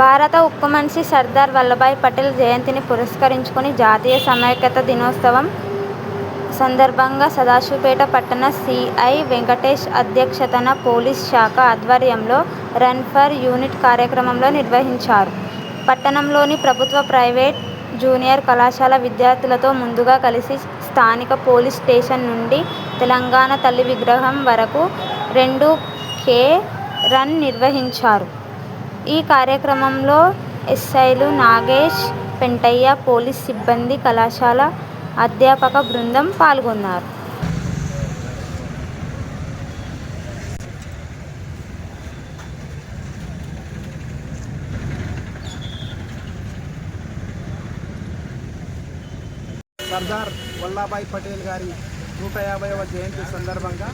భారత ఉక్కు మనిషి సర్దార్ వల్లభాయ్ పటేల్ జయంతిని పురస్కరించుకుని జాతీయ సమైక్యత దినోత్సవం సందర్భంగా సదాశివపేట పట్టణ సీఐ వెంకటేష్ అధ్యక్షతన పోలీస్ శాఖ ఆధ్వర్యంలో రన్ ఫర్ యూనిట్ కార్యక్రమంలో నిర్వహించారు. పట్టణంలోని ప్రభుత్వ, ప్రైవేట్ జూనియర్ కళాశాల విద్యార్థులతో ముందుగా కలిసి స్థానిక పోలీస్ స్టేషన్ నుండి తెలంగాణ తల్లి విగ్రహం వరకు రెండు కే రన్ నిర్వహించారు. ఈ కార్యక్రమంలో ఎస్ఐలు నాగేష్ పెంటయ్య, పోలీస్ సిబ్బంది, కళాశాల అధ్యాపక బృందం పాల్గొన్నారు. సర్దార్ వల్లాభాయ్ పటేల్ గారి నూట యాభైవ జయంతి సందర్భంగా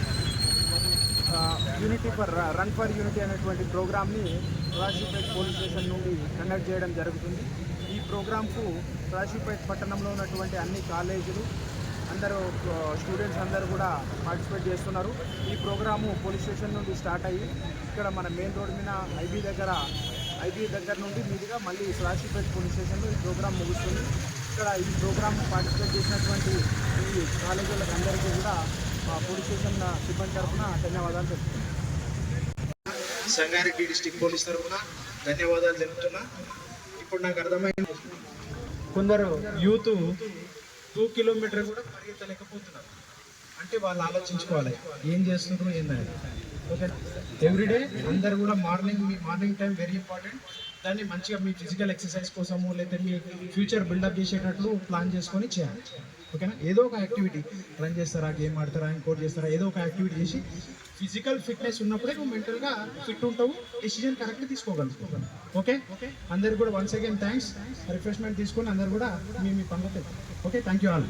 unity for run for unity అనేటువంటి ప్రోగ్రామ్ని రాజీపేట్ పోలీస్ స్టేషన్ నుండి కండక్ట్ చేయడం జరుగుతుంది. ఈ ప్రోగ్రాంకు రాజీపేట్ పట్టణంలో ఉన్నటువంటి అన్ని కాలేజీలు అందరూ స్టూడెంట్స్ అందరూ కూడా పార్టిసిపేట్ చేస్తున్నారు. ఈ ప్రోగ్రాము పోలీస్ స్టేషన్ నుండి స్టార్ట్ అయ్యి ఇక్కడ మన మెయిన్ రోడ్ మీద ఐబీ దగ్గర ఐబీ దగ్గర నుండి మీదుగా మళ్ళీ రాజీపేట్ పోలీస్ స్టేషన్లో ఈ ప్రోగ్రాం ముగుస్తుంది. ఇక్కడ ఈ ప్రోగ్రామ్ పార్టిసిపేట్ చేసినటువంటి ఈ కాలేజీలకు అందరికీ కూడా మా పోలీస్ స్టేషన్ సిబ్బంది తరఫున ధన్యవాదాలు చెప్తున్నాను సంగారెడ్డి డిస్టిక్ పోలీస్ తరఫున ధన్యవాదాలు తెలుపుతున్నా. ఇప్పుడు నాకు అర్థమైంది. కొందరు యూత్ టూ కిలోమీటర్ కూడా పరిగెత్తలేకపోతున్నారు. అంటే వాళ్ళు ఆలోచించుకోవాలి ఏం చేస్తున్నారు ఏందని ఓకే. ఎవ్రీడే అందరు కూడా మార్నింగ్ మీ మార్నింగ్ టైం వెరీ ఇంపార్టెంట్ దాన్ని మంచిగా మీ ఫిజికల్ ఎక్సర్సైజ్ కోసము లేదా మీ ఫ్యూచర్ బిల్డప్ చేసేటట్లు ప్లాన్ చేసుకొని చేయాలి. ఓకేనా? ఏదో ఒక యాక్టివిటీ రన్ చేస్తారా గేమ్ ఆడతారా ఇంకోటి చేస్తారా ఏదో ఒక యాక్టివిటీ చేసి ఫిజికల్ ఫిట్నెస్ ఉన్నప్పుడే నువ్వు మెంటల్గా ఫిట్ ఉంటావు డిసిజన్ కరెక్ట్ తీసుకోగలుగుతావు. ఓకే? ఓకే. అందరికి కూడా వన్స్ అగైన్ థ్యాంక్స్ రిఫ్రెష్మెంట్ తీసుకొని అందరు కూడా మీ మీ పనులు ఓకే? Thank you all